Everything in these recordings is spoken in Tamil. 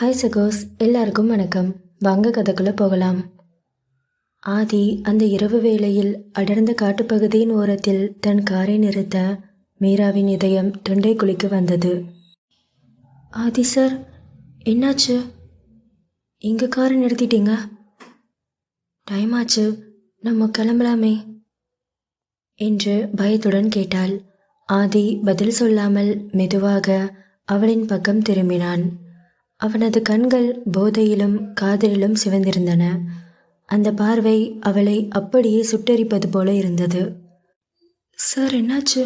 ஹாய் சகோஸ் எல்லாருக்கும் வணக்கம். வாங்க கதைக்குள்ளே போகலாம். ஆதி அந்த இரவு வேளையில் அடர்ந்த காட்டுப்பகுதியின் ஓரத்தில் தன் காரை நிறுத்த மீராவின் இதயம் தொண்டை குளிக்க வந்தது. ஆதி சார் என்னாச்சு? எங்கள் காரை நிறுத்திட்டீங்க. டைம் ஆச்சு. நம்ம கிளம்பலாமே. என்று பயத்துடன் கேட்டாள். ஆதி பதில் சொல்லாமல் மெதுவாக அவளின் பக்கம் திரும்பினான். அவனது கண்கள் போதையிலும் காதலிலும் சிவந்திருந்தன. அந்த பார்வை அவளை அப்படியே சுட்டெரிப்பது போல இருந்தது. சார் என்னாச்சு?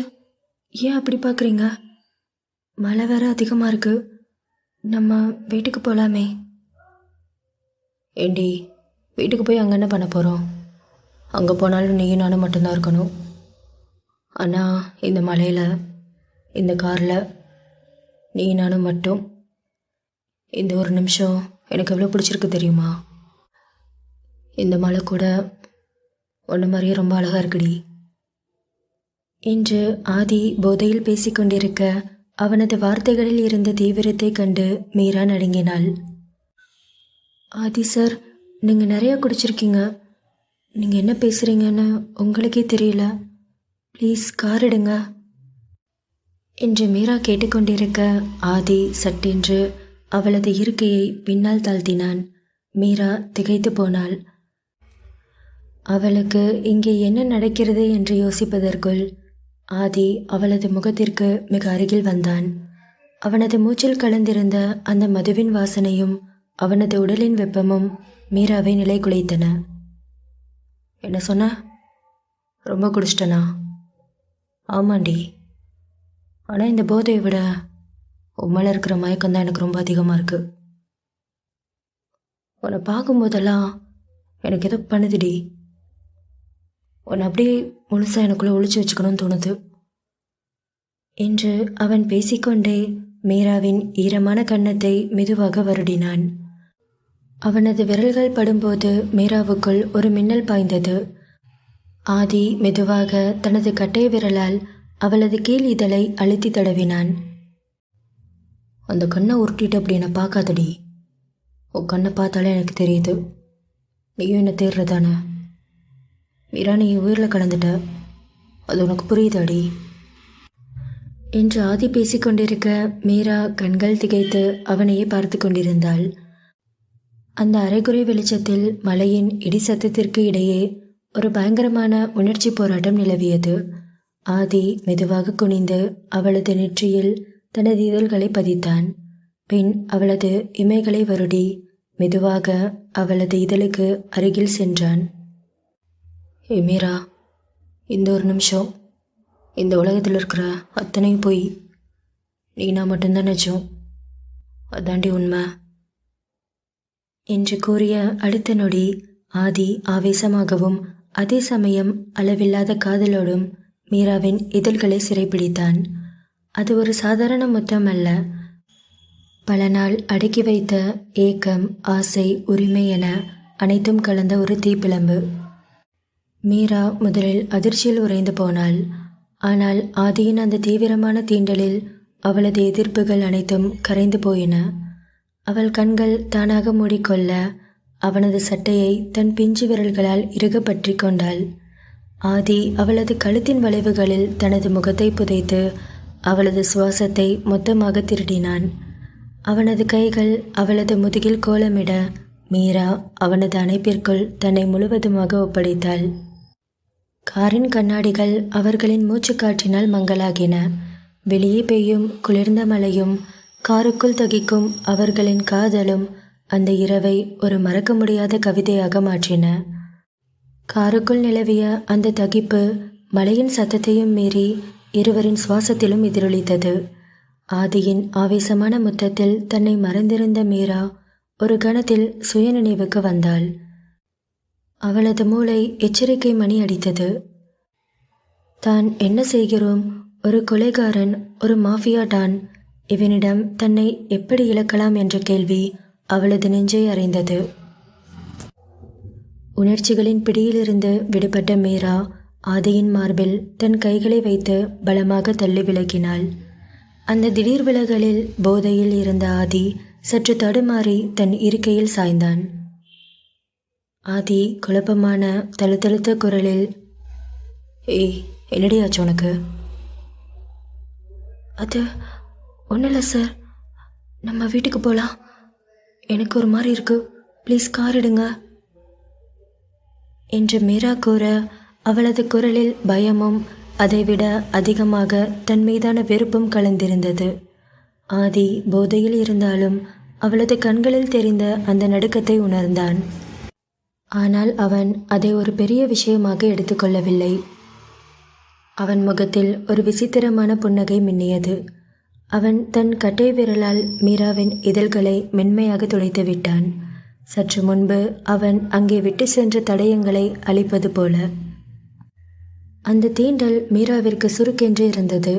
ஏன் அப்படி பார்க்குறீங்க? மழை வேற அதிகமாக இருக்கு. நம்ம வீட்டுக்கு போகலாமே ஏண்டி வீட்டுக்கு போய் அங்கே என்ன பண்ண போகிறோம் அங்கே போனாலும் நீயும் நானும் மட்டும்தான் இருக்கணும். ஆனால் இந்த மலையில் இந்த காரில் நீ நானும் மட்டும் இந்த ஒரு நிமிஷம் எனக்கு எவ்வளோ பிடிச்சிருக்கு தெரியுமா? இந்த மலை கூட ஒன்று மாதிரியே ரொம்ப அழகாக இருக்குடி. என்று ஆதி போதையில் பேசிக்கொண்டிருக்க அவனது வார்த்தைகளில் இருந்த தீவிரத்தை கண்டு மீரா நடுங்கினாள். ஆதி சார் நீங்கள் நிறையா குடிச்சிருக்கீங்க. நீங்கள் என்ன பேசுகிறீங்கன்னு உங்களுக்கே தெரியல. ப்ளீஸ் கார் எடுங்க. என்று மீரா கேட்டுக்கொண்டிருக்க ஆதி சட்டென்று அவளது இருக்கையை பின்னால் தாழ்த்தினான். மீரா திகைத்து போனாள். அவளுக்கு இங்கே என்ன நடக்கிறது என்று யோசிப்பதற்குள் ஆதி அவளது முகத்திற்கு மிக அருகில் வந்தான். அவனது மூச்சில் கலந்திருந்த அந்த மதுவின் வாசனையும் அவனது உடலின் வெப்பமும் மீராவை நிலை குலைத்தன. என்ன சொன்ன? ரொம்ப குடிச்சிட்டனா? ஆமாண்டி. ஆனால் இந்த போதையை விட உம்மள இருக்கிற மயக்கம் தான் எனக்கு ரொம்ப அதிகமாக இருக்குது உன்னை பார்க்கும்போதெல்லாம் எனக்கு ஏதோ பண்ணுதுடி. உன்னை அப்படியே முழுசாக எனக்குள்ளே ஒழிச்சு வச்சுக்கணும்னு தோணுது. என்று அவன் பேசிக்கொண்டே மீராவின் ஈரமான கன்னத்தை மெதுவாக வருடினான். அவனது விரல்கள் படும்போது மீராவுக்குள் ஒரு மின்னல் பாய்ந்தது. ஆதி மெதுவாக தனது கட்டை விரலால் அவளது கீழ் இதழை அழுத்தி தடவினான். அந்த கண்ணை உருட்டிட்டு அப்படி என்னை பார்க்காதடி. உன் கண்ணை பார்த்தாலே எனக்கு தெரியுது. நீயும் என்ன தேடுறதானே? மீரா நீ உயிரில் கலந்துட்ட. அது உனக்கு புரியுதாடி? என்று ஆதி பேசிக்கொண்டிருக்க மீரா கண்கள் திகைத்து அவனையே பார்த்து கொண்டிருந்தாள். அந்த அரைகுறை வெளிச்சத்தில் மலையின் இடி சத்தத்திற்கு இடையே ஒரு பயங்கரமான உணர்ச்சி போராட்டம் நிலவியது. ஆதி மெதுவாக குனிந்து அவளது நெற்றியில் தனது இதழ்களை பதித்தான். பின் அவளது இமைகளை வருடி மெதுவாக அவளது இதழுக்கு அருகில் சென்றான். எமீரா மீரா இந்த ஒரு நிமிஷம். இந்த உலகத்தில் இருக்கிற அத்தனையும் போய். நீனா மட்டும்தான் நிஜம் அதாண்டி உண்மை. என்று கூறிய அடுத்த நொடி ஆதி ஆவேசமாகவும் அதே சமயம் அளவில்லாத காதலோடும் மீராவின் இதழ்களை சிறைப்பிடித்தான். அது ஒரு சாதாரண முத்தம் அல்ல பல நாள் அடக்கி வைத்த ஏக்கம் ஆசை உரிமை என அனைத்தும் கலந்த ஒரு தீப்பிழம்பு. மீரா முதலில் அதிர்ச்சியில் உறைந்து போனாள். ஆனால் ஆதியின் அந்த தீவிரமான தீண்டலில் அவளது எதிர்ப்புகள் அனைத்தும் கரைந்து போயின. அவள் கண்கள் தானாக மூடிக்கொள்ள அவனது சட்டையை தன் பிஞ்சு விரல்களால் இறுக பற்றி கொண்டாள். ஆதி அவளது கழுத்தின் வளைவுகளில் தனது முகத்தை புதைத்து அவளது சுவாசத்தை மொத்தமாக திருடினான். அவனது கைகள் அவளது முதுகில் கோலமிட மீரா அவனது அணைப்பிற்குள் தன்னை முழுவதுமாக ஒப்படைத்தாள். காரின் கண்ணாடிகள் அவர்களின் மூச்சுக்காற்றினால் மங்கலாகின வெளியே பெய்யும் குளிர்ந்த மழையும் காருக்குள் தகிக்கும் அவர்களின் காதலும் அந்த இரவை ஒரு மறக்க முடியாத கவிதையாக மாற்றின. காருக்குள் நிலவிய அந்த தகிப்பு மழையின் சத்தத்தையும் மீறி இருவரின் சுவாசத்திலும் எதிரொலித்தது. ஆதியின் ஆவேசமான முற்றத்தில் தன்னை மறந்திருந்த மீரா ஒரு கணத்தில் சுயநினைவுக்கு வந்தாள். அவளது மூளை எச்சரிக்கை மணி அடித்தது. தான் என்ன செய்கிறோம்? ஒரு கொலைகாரன் ஒரு மாஃபியா டான். இவனிடம் தன்னை எப்படி இழக்கலாம் என்ற கேள்வி அவளது நெஞ்சை அறைந்தது. உணர்ச்சிகளின் பிடியிலிருந்து விடுபட்ட மீரா ஆதியின் மார்பில் தன் கைகளை வைத்து பலமாக தள்ளி விலகினாள் அந்த திடீர் விலகலில் போதையில் இருந்த ஆதி சற்று தடுமாறி தன் இருக்கையில் சாய்ந்தான். ஆதி குழப்பமான தழுத்தழுத்த குரலில் ஏய் என்னடியாச்சு உனக்கு? அது ஒன்றும் இல்லை சார். நம்ம வீட்டுக்கு போகலாம் எனக்கு ஒரு மாதிரி இருக்கு. ப்ளீஸ் கார் எடுங்க. என்று மீரா கூற அவளது குரலில் பயமும் அதைவிட அதிகமாக தன் மீதான வெறுப்பும் கலந்திருந்தது. ஆதி போதையில் இருந்தாலும் அவளது கண்களில் தெரிந்த அந்த நடுக்கத்தை உணர்ந்தான். ஆனால் அவன் அதை ஒரு பெரிய விஷயமாக எடுத்துக்கொள்ளவில்லை அவன் முகத்தில் ஒரு விசித்திரமான புன்னகை மின்னியது. அவன் தன் கட்டை விரலால் மீராவின் இதழ்களை மென்மையாக துடைத்து விட்டான். சற்று முன்பு அவன் அங்கே விட்டு சென்ற தடயங்களை அழிப்பது போல. அந்த தீண்டல் மீராவிற்கு சுருக்கென்று இருந்தது.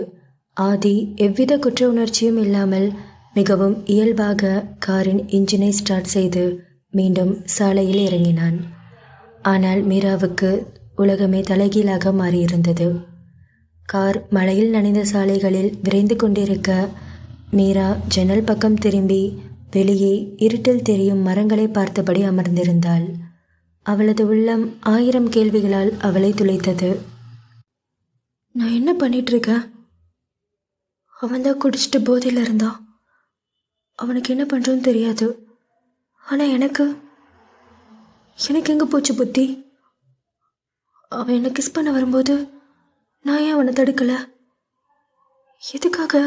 ஆதி எவ்வித குற்ற உணர்ச்சியும் இல்லாமல் மிகவும் இயல்பாக காரின் இன்ஜினை ஸ்டார்ட் செய்து மீண்டும் சாலையில் இறங்கினான். ஆனால் மீராவுக்கு உலகமே தலைகீழாக மாறியிருந்தது. கார் மழையில் நனைந்த சாலைகளில் விரைந்து கொண்டிருக்க மீரா ஜன்னல் பக்கம் திரும்பி வெளியே இருட்டில் தெரியும் மரங்களை பார்த்தபடி அமர்ந்திருந்தாள். அவளது உள்ளம் ஆயிரம் கேள்விகளால் அவளை துளைத்தது. நான் என்ன பண்ணிகிட்ருக்கேன் அவன் தான் குடிச்சிட்டு போதையில் இருந்தான் அவனுக்கு என்ன பண்ணுறோன்னு தெரியாது. ஆனால் எனக்கு எனக்கு எங்கே போச்சு புத்தி? அவன் என்னை கிஸ் பண்ண வரும்போது நான் ஏன் அவனை தடுக்கலை? எதுக்காக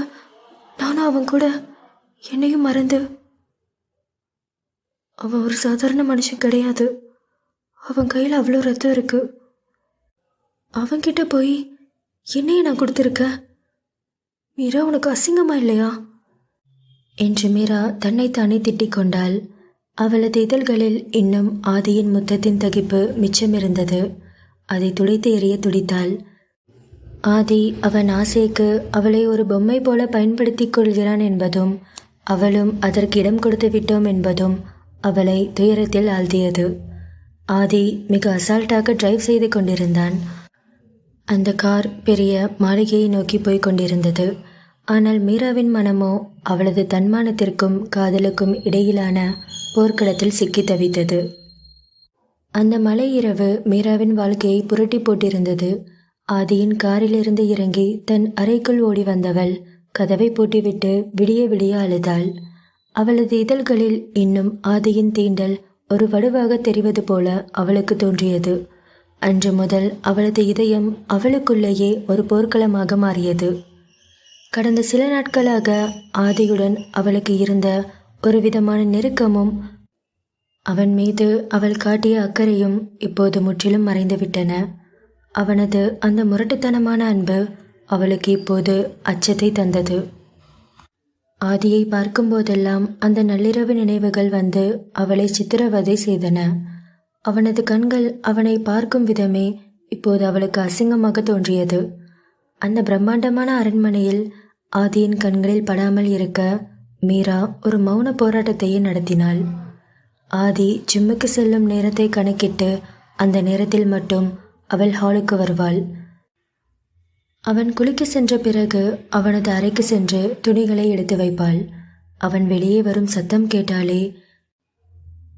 நானும் அவன் கூட என்னையும் மறந்து? அவன் ஒரு சாதாரண மனுஷன் கிடையாது. அவன் கையில் அவ்வளோ ரத்தம் இருக்குது அவன்கிட்ட போய் என்னையே நான் கொடுத்துருக்க? மீரா உனக்கு அசிங்கமா இல்லையா? என்று மீரா தன்னைத்தானே திட்டிக் கொண்டாள். அவளது இதழ்களில் இன்னும் ஆதியின் முத்தத்தின் தகிப்பு மிச்சமிருந்தது அதை துடைத்து எறிய துடித்தாள். ஆதி அவன் ஆசைக்கு அவளை ஒரு பொம்மை போல பயன்படுத்திக் கொள்கிறான் என்பதும் அவளும் அதற்கு இடம் கொடுத்து விட்டோம் என்பதும் அவளை துயரத்தில் ஆழ்த்தியது. ஆதி மிக அசால்ட்டாக டிரைவ் செய்து கொண்டிருந்தான். அந்த கார் பெரிய மாளிகையை நோக்கி போய்க் கொண்டிருந்தது. ஆனால் மீராவின் மனமோ அவளது தன்மானத்திற்கும் காதலுக்கும் இடையிலான போர்க்களத்தில் சிக்கி தவித்தது. அந்த மலை இரவு மீராவின் வாழ்க்கையை புரட்டி போட்டிருந்தது. ஆதியின் காரிலிருந்து இறங்கி தன் அறைக்குள் ஓடி வந்தவள் கதவை பூட்டிவிட்டு விடிய விடிய அழுதாள். அவளது இதழ்களில் இன்னும் ஆதியின் தீண்டல் ஒரு வடுவாக தெரிவது போல அவளுக்கு தோன்றியது. அன்று முதல் அவளது இதயம் அவளுக்குள்ளேயே ஒரு போர்க்களமாக மாறியது. கடந்த சில நாட்களாக ஆதியுடன் அவளுக்கு இருந்த ஒரு விதமான நெருக்கமும் அவன் மீது அவள் காட்டிய அக்கறையும் இப்போது முற்றிலும் மறைந்துவிட்டன. அவனது அந்த முரட்டுத்தனமான அன்பு அவளுக்கு இப்போது அச்சத்தை தந்தது. ஆதியை பார்க்கும்போதெல்லாம் அந்த நள்ளிரவு நினைவுகள் வந்து அவளை சித்திரவதை செய்தன. அவனது கண்கள் அவனை பார்க்கும் விதமே இப்போது அவளுக்கு அசிங்கமாக தோன்றியது. அந்த பிரம்மாண்டமான அரண்மனையில் ஆதியின் கண்களில் படாமல் இருக்க மீரா ஒரு மௌன போராட்டத்தையே நடத்தினாள். ஆதி ஜிம்முக்கு செல்லும் நேரத்தை கணக்கிட்டு அந்த நேரத்தில் மட்டும் அவள் ஹாலுக்கு வருவாள். அவன் குளிக்க சென்ற பிறகு அவனது அறைக்கு சென்று துணிகளை எடுத்து வைப்பாள். அவன் வெளியே வரும் சத்தம் கேட்டாலே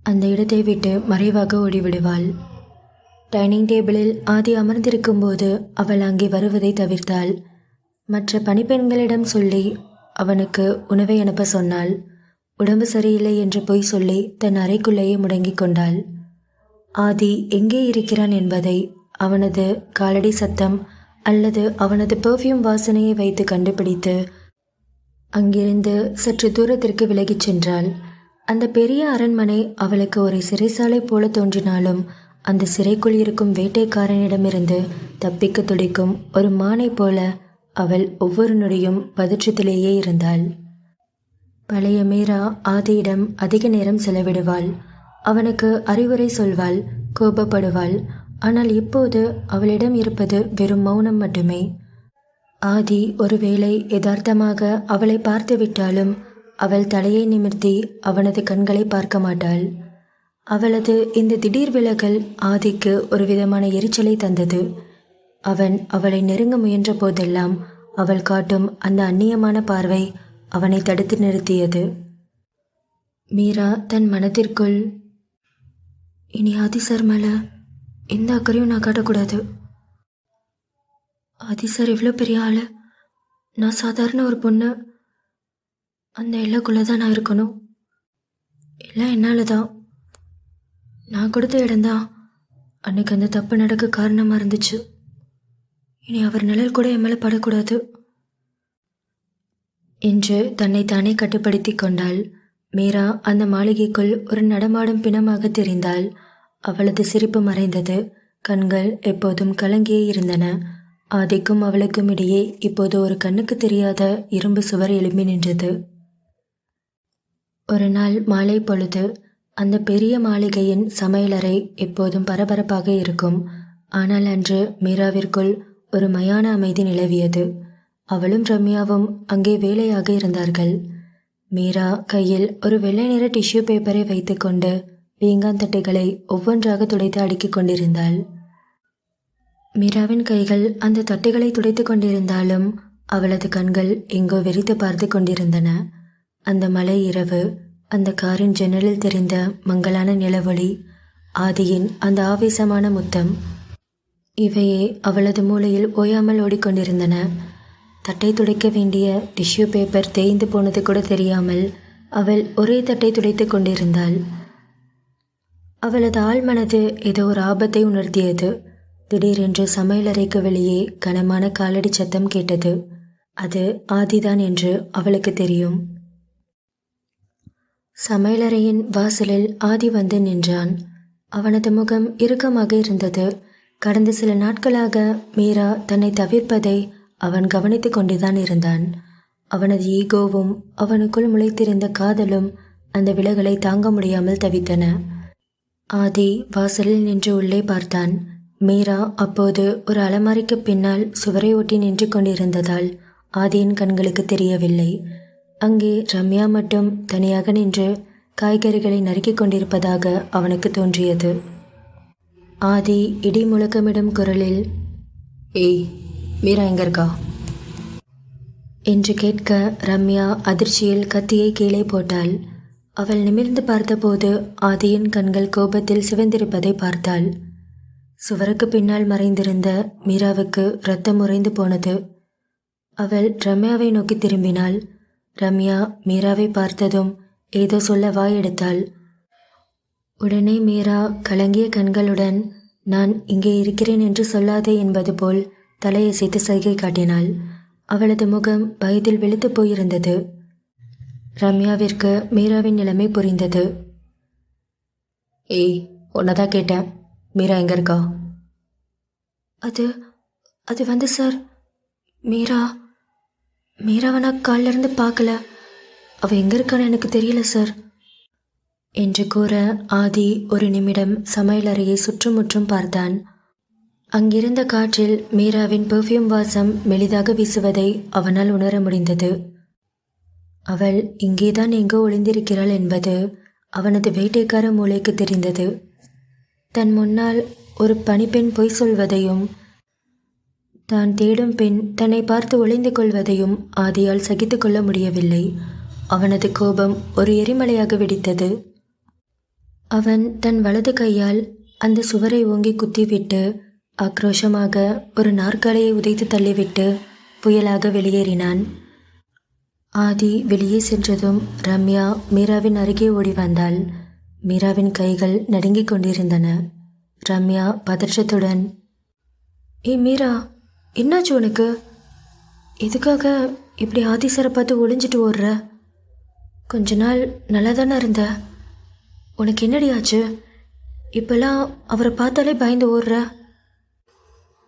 அந்த இடத்தை விட்டு மறைவாக ஓடிவிடுவாள். டைனிங் டேபிளில் ஆதி அமர்ந்திருக்கும்போது அவள் அங்கே வருவதை தவிர்த்தாள். மற்ற பணிப்பெண்களிடம் சொல்லி அவனுக்கு உணவை அனுப்ப சொன்னாள். உடம்பு சரியில்லை என்று பொய் சொல்லி தன் அறைக்குள்ளேயே முடங்கிக் கொண்டாள். ஆதி எங்கே இருக்கிறான் என்பதை அவனது காலடி சத்தம் அல்லது அவனது பெர்ஃப்யூம் வாசனையை வைத்து கண்டுபிடித்து அங்கிருந்து சற்று தூரத்திற்கு விலகிச் சென்றாள். அந்த பெரிய அரண்மனை அவளுக்கு ஒரு சிறைசாலை போல தோன்றினாலும் அந்த சிறைக்குள் இருக்கும் வேட்டைக்காரனிடமிருந்து தப்பிக்க துடிக்கும் ஒரு மானை போல அவள் ஒவ்வொரு நொடியும் பதற்றத்திலேயே இருந்தாள். பழைய மீரா ஆதியிடம் அதிக நேரம் செலவிடுவாள். அவனுக்கு அறிவுரை சொல்வாள் கோபப்படுவாள். ஆனால் இப்போது அவளிடம் இருப்பது வெறும் மௌனம் மட்டுமே. ஆதி ஒருவேளை யதார்த்தமாக அவளை பார்த்துவிட்டாலும் அவள் தலையை நிமிர்த்தி அவனது கண்களை பார்க்க மாட்டாள். அவளது இந்த திடீர் விலகல் ஆதிக்கு ஒரு விதமான எரிச்சலை தந்தது. அவன் அவளை நெருங்க முயன்ற போதெல்லாம் அவள் காட்டும் அந்த அந்நியமான பார்வை அவனை தடுத்து நிறுத்தியது. மீரா தன் மனதிற்குள் இனி ஆதி சார் மேலே எந்த அக்கறையும் நான் காட்டக்கூடாது. ஆதி சார் இவ்வளோ பெரிய ஆள். நான் சாதாரண ஒரு பொண்ணு. அந்த எல்லைக்குள்ளே தான் நான் இருக்கணும். எல்லாம் என்னால் தான் நான் கொடுத்த இடம்தான். அன்னைக்கு அந்த தப்பு நடக்க காரணமாக இருந்துச்சு. இனி அவர் நிழல் கூட என் மேலே படக்கூடாது. என்று தன்னை தானே கட்டுப்படுத்தி கொண்டாள். மீரா அந்த மாளிகைக்குள் ஒரு நடமாடும் பிணமாக தெரிந்தாள். அவளது சிரிப்பு மறைந்தது. கண்கள் எப்போதும் கலங்கியே இருந்தன. ஆதிக்கும் அவளுக்கும் இடையே இப்போது ஒரு கண்ணுக்கு தெரியாத இரும்பு சுவர் எழும்பி நின்றது. ஒரு நாள் மாலை பொழுது அந்த பெரிய மாளிகையின் சமையலறை எப்போதும் பரபரப்பாக இருக்கும். ஆனால் அன்று மீராவிற்குள் ஒரு மயான அமைதி நிலவியது. அவளும் ரம்யாவும் அங்கே வேலையாக இருந்தார்கள். மீரா கையில் ஒரு வெள்ளை நிற டிஷ்யூ பேப்பரை வைத்துக்கொண்டு பீங்கான் தட்டைகளை ஒவ்வொன்றாக துடைத்து அடுக்கிக் கொண்டிருந்தாள். மீராவின் கைகள் அந்த தட்டைகளை துடைத்துக் கொண்டிருந்தாலும் அவளது கண்கள் எங்கோ வெறித்து பார்த்து கொண்டிருந்தன. அந்த மலை இரவு அந்த காரின் ஜன்னலில் தெரிந்த மங்களான நிலவொளி ஆதியின் அந்த ஆவேசமான முத்தம் இவையே அவளது மூளையில் ஓயாமல் ஓடிக்கொண்டிருந்தன. தட்டை துடைக்க வேண்டிய டிஷ்யூ பேப்பர் தேய்ந்து போனது கூட தெரியாமல் அவள் ஒரே தட்டை துடைத்து கொண்டிருந்தாள். அவளது ஆழ்மனது ஏதோ ஒரு ஆபத்தை உணர்த்தியது. திடீரென்று சமையலறைக்கு வெளியே கனமான காலடி சத்தம் கேட்டது. அது ஆதிதான் என்று அவளுக்கு தெரியும். சமையலறையின் வாசலில் ஆதி வந்து நின்றான். அவனது முகம் இறுக்கமாக இருந்தது. கடந்த சில நாட்களாக மீரா தன்னை தவிர்ப்பதை அவன் கவனித்துக் கொண்டுதான் இருந்தான். அவனது ஈகோவும் அவனுக்குள் முளைத்திருந்த காதலும் அந்த விலகலை தாங்க முடியாமல் தவித்தன. ஆதி வாசலில் நின்று உள்ளே பார்த்தான். மீரா அப்போது ஒரு அலமாரிக்கு பின்னால் சுவரை ஒட்டி நின்று கொண்டிருந்ததால் ஆதியின் கண்களுக்கு தெரியவில்லை. அங்கே ரம்யா மட்டும் தனியாக நின்று காய்கறிகளை நறுக்கிக் கொண்டிருப்பதாக அவனுக்கு தோன்றியது. ஆதி இடி முழக்கமிடும் குரலில் ஏய் மீரா எங்க இருக்கா? என்று கேட்க ரம்யா அதிர்ச்சியில் கத்தியை கீழே போட்டாள். அவள் நிமிர்ந்து பார்த்தபோது ஆதியின் கண்கள் கோபத்தில் சிவந்திருப்பதை பார்த்தாள். சுவருக்கு பின்னால் மறைந்திருந்த மீராவுக்கு ரத்தம் உறைந்து போனது. அவள் ரம்யாவை நோக்கி திரும்பினாள். ரம்யா மீராவை பார்த்ததும் ஏதோ சொல்ல வாய் எடுத்தாள். உடனே மீரா கலங்கிய கண்களுடன் நான் இங்கே இருக்கிறேன் என்று சொல்லாதே என்பது போல் தலையசைத்து சைகை காட்டினாள். அவளது முகம் வயதில் வெளுத்து போயிருந்தது. ரம்யாவிற்கு மீராவின் நிலைமை புரிந்தது. ஏய் உன்னதான் கேட்டேன். மீரா எங்க இருக்கா? அது அது வந்து சார் மீரா. மீராவை நான் காலில் இருந்து பார்க்கல. அவள் எங்கே இருக்கான்னு எனக்கு தெரியல சார். என்று கூற ஆதி ஒரு நிமிடம் சமையலறையை சுற்றுமுற்றும் பார்த்தான். அங்கிருந்த காற்றில் மீராவின் பெர்ஃப்யூம் வாசம் மெலிதாக வீசுவதை அவனால் உணர முடிந்தது. அவள் இங்கேதான் எங்கோ ஒளிந்திருக்கிறாள் என்பது அவனது வேட்டைக்கார மூளைக்கு தெரிந்தது. தன் முன்னால் ஒரு பணிப்பெண் பொய் சொல்வதையும் தான் தேடும் பெண் தன்னை பார்த்து ஒளிந்து கொள்வதையும் ஆதியால் சகித்து கொள்ள முடியவில்லை. அவனது கோபம் ஒரு எரிமலையாக வெடித்தது. அவன் தன் வலது கையால் அந்த சுவரை ஓங்கி குத்திவிட்டு ஆக்ரோஷமாக ஒரு நாற்காலியை உதைத்து தள்ளிவிட்டு புயலாக வெளியேறினான். ஆதி வெளியே சென்றதும் ரம்யா மீராவின் அருகே ஓடி வந்தாள். மீராவின் கைகள் நடுங்கிக் கொண்டிருந்தன. ரம்யா பதற்றத்துடன் ஏ மீரா! என்னாச்சு உனக்கு? எதுக்காக இப்படி ஆதிசரை பார்த்து ஒளிஞ்சிட்டு ஓடுற? கொஞ்ச நாள் நல்லா தானே இருந்த. உனக்கு என்னடி ஆச்சு? இப்போல்லாம் அவரை பார்த்தாலே பயந்து ஓடுற?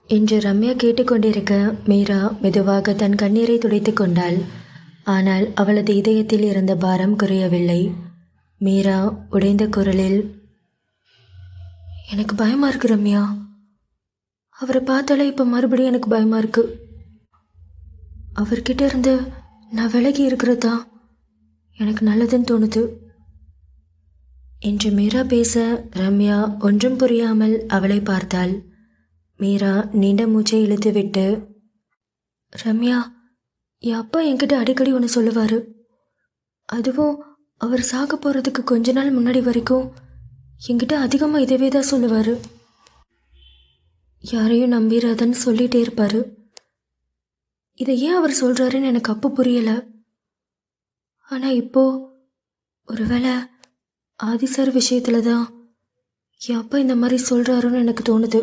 என்று ரம்யா கேட்டுக்கொண்டிருக்க மீரா மெதுவாக தன் கண்ணீரை துடைத்து கொண்டாள். ஆனால் அவளது இதயத்தில் இருந்த பாரம் குறையவில்லை. மீரா உடைந்த குரலில் எனக்கு பயமா இருக்கு ரம்யா. அவரை பார்த்தாலே இப்போ மறுபடியும் எனக்கு பயமாக இருக்கு. அவர்கிட்ட இருந்து நான் விலகி இருக்கிறதா எனக்கு நல்லதுன்னு தோணுது. என்று மீரா பேச ரம்யா ஒன்றும் புரியாமல் அவளை பார்த்தாள். மீரா நீண்ட மூச்சை இழுத்துவிட்டு ரம்யா என் அப்பா என்கிட்ட அடிக்கடி ஒன்று சொல்லுவார். அதுவும் அவர் சாக போகிறதுக்கு கொஞ்ச நாள் முன்னாடி வரைக்கும் என்கிட்ட அதிகமாக இதவே தான் சொல்லுவார். யாரையும் நம்பிடாதன்னு சொல்லிட்டே இருப்பார். இதை ஏன் அவர் சொல்கிறாருன்னு எனக்கு அப்போ புரியலை. ஆனால் இப்போ ஒருவேளை ஆதி சார் விஷயத்தில் தான் என் அப்பா இந்த மாதிரி சொல்கிறாருன்னு எனக்கு தோணுது.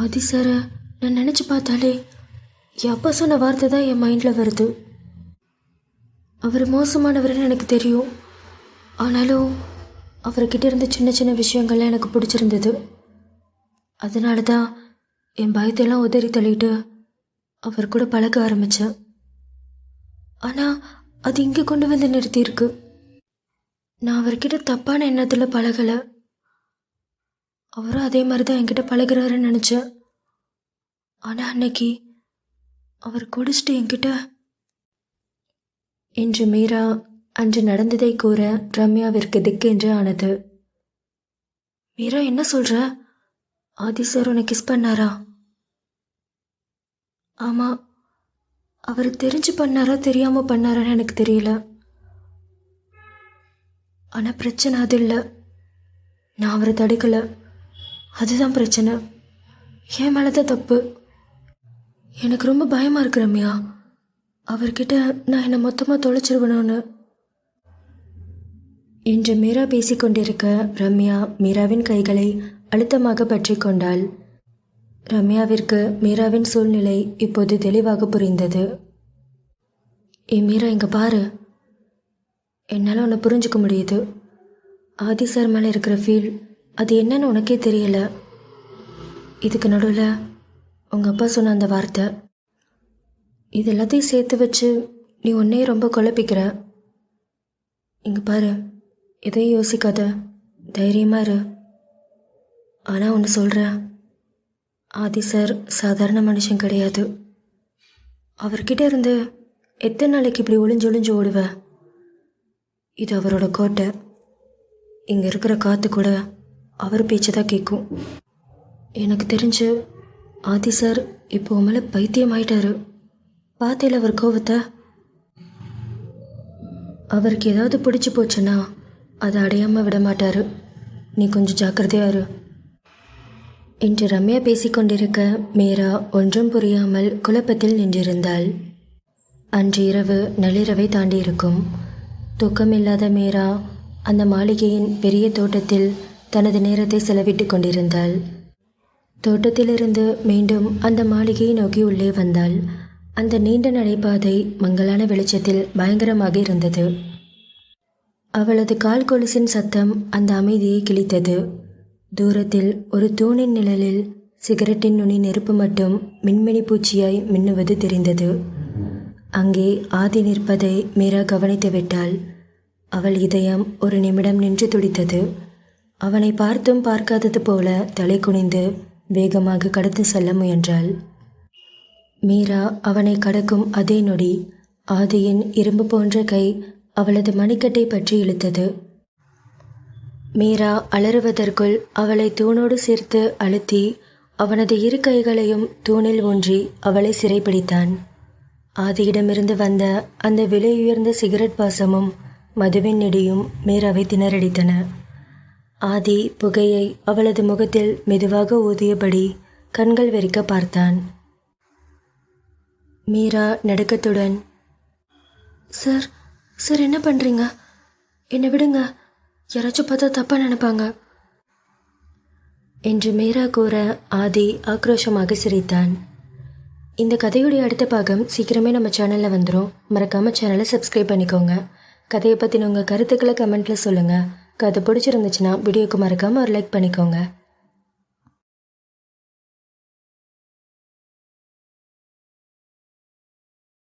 ஆதி சாரை நான் நினச்சி பார்த்தாலே என் அப்பா சொன்ன வார்த்தை தான் என் மைண்டில் வருது. அவர் மோசமானவர்னு எனக்கு தெரியும். ஆனாலும் அவர்கிட்ட இருந்த சின்ன சின்ன விஷயங்கள்லாம் எனக்கு பிடிச்சிருந்தது. அதனால தான் என் பயத்தையெல்லாம் உதறி தள்ளிட்டு அவர் கூட பழக ஆரம்பித்தேன் ஆனால் அது இங்கே கொண்டு வந்து நிறுத்தியிருக்கு. நான் அவர்கிட்ட தப்பான எண்ணத்தில் பழகலை. அவரும் அதே மாதிரி தான் என்கிட்ட பழகுறாருன்னு நினச்சேன் ஆனால் அன்னைக்கு அவர் குடிச்சிட்டு என்கிட்ட என்று மீரா அன்று நடந்ததை கூற ரம்யாவிற்கு திக்கென்று ஆனது. மீரா என்ன சொல்கிற ஆதி சார் உன்னை கிஸ் பண்ணாரா? ஆமாம் அவர் தெரிஞ்சு பண்ணாரா தெரியாமல் பண்ணாரான்னு எனக்கு தெரியல. ஆனால் பிரச்சனை அது இல்லை. நான் அவரை தடுக்கலை. அதுதான் பிரச்சனை. என் மேலதான் தப்பு. எனக்கு ரொம்ப பயமாக இருக்கு ரம்யா. அவர்கிட்ட நான் என்னை மொத்தமாக தொலைச்சிருவணும்னு. என்று மீரா பேசிக்கொண்டிருக்க ரம்யா மீராவின் கைகளை அழுத்தமாக பற்றி கொண்டாள். ரம்யாவிற்கு மீராவின் சூழ்நிலை இப்போது தெளிவாக புரிந்தது. ஏ மீரா இங்கே பாரு. என்னால் உன்னை புரிஞ்சுக்க முடியுது. ஆதி சார் மேலே இருக்கிற ஃபீல் அது என்னன்னு உனக்கே தெரியல. இதுக்கு நடுவில் உங்கள் அப்பா சொன்ன அந்த வார்த்தை. இது எல்லாத்தையும் சேர்த்து வச்சு நீ உன்னையே ரொம்ப குழப்பிக்கிற. இங்கே பாரு. எதையும் யோசிக்காத. தைரியமாக இரு. ஆனால் ஒன்று சொல்கிறேன் ஆதி சார் சாதாரண மனுஷன் கிடையாது. அவர்கிட்ட இருந்து எத்தனை நாளைக்கு இப்படி ஒளிஞ்சு ஒளிஞ்சு ஓடுவ? இது அவரோட கோட்டை. இங்கே இருக்கிற காற்று கூட அவர் பேச்சு தான் கேட்கும் எனக்கு தெரிஞ்சு ஆதி சார் இப்போ உன் மேலே பைத்தியம் ஆயிட்டாரு. பார்த்தேல அவர் கோவத்தை? அவருக்கு ஏதாவது பிடிச்சி போச்சுன்னா அதை அடையாமல் விட மாட்டார். நீ கொஞ்சம் ஜாக்கிரதையாக இரு. என்று ரம்யா பேசிக்கொண்டிருக்க மீரா ஒன்றும் புரியாமல் குழப்பத்தில் நின்றிருந்தாள். அன்று இரவு நள்ளிரவை தாண்டியிருக்கும். தூக்கமில்லாத மீரா அந்த மாளிகையின் பெரிய தோட்டத்தில் தனது நேரத்தை செலவிட்டு கொண்டிருந்தாள். தோட்டத்திலிருந்து மீண்டும் அந்த மாளிகையை நோக்கி உள்ளே வந்தாள். அந்த நீண்ட நடைபாதை மங்கலான வெளிச்சத்தில் பயங்கரமாக இருந்தது. அவளது கால் கொலுசின் சத்தம் அந்த அமைதியை கிழித்தது. தூரத்தில் ஒரு தூணின் நிழலில் சிகரெட்டின் நுனி நெருப்பு மட்டும் மின்மினி பூச்சியாய் மின்னுவது தெரிந்தது. அங்கே ஆதி நிற்பதை மீரா கவனித்து விட்டாள். அவள் இதயம் ஒரு நிமிடம் நின்று துடித்தது. அவனை பார்த்தும் பார்க்காதது போல தலை குனிந்து வேகமாக கடந்து செல்ல முயன்றாள். மீரா அவனை கடக்கும் அதே நொடி ஆதியின் இரும்பு போன்ற கை அவளது மணிக்கட்டை பற்றி இழுத்தது. மீரா அலறுவதற்குள் அவளை தூணோடு சேர்த்து அழுத்தி அவனது இரு கைகளையும் தூணில் ஊன்றி அவளை சிறைப்பிடித்தான். ஆதியிடமிருந்து வந்த அந்த விலையுயர்ந்த சிகரெட் வாசமும் மதுவின் நெடியும் மீராவை திணறடித்தன. ஆதி புகையை அவளது முகத்தில் மெதுவாக ஊதியபடி கண்கள் வெறிக்க பார்த்தான். மீரா நடுக்கத்துடன் சார் சார் என்ன பண்ணுறீங்க என்னை விடுங்க. யாராச்சும் பார்த்தா தப்பாக நினைப்பாங்க. என்று மீரா கூற ஆதி ஆக்ரோஷமாக சிரித்தான். இந்த கதையுடைய அடுத்த பாகம் சீக்கிரமே நம்ம சேனலில் வந்துடும் மறக்காமல் சேனலை சப்ஸ்கிரைப் பண்ணிக்கோங்க. கதையை பற்றின உங்கள் கருத்துக்களை கமெண்ட்டில் சொல்லுங்கள் கதை பிடிச்சிருந்துச்சுன்னா வீடியோக்கு மறக்காமல் ஒரு லைக் பண்ணிக்கோங்க.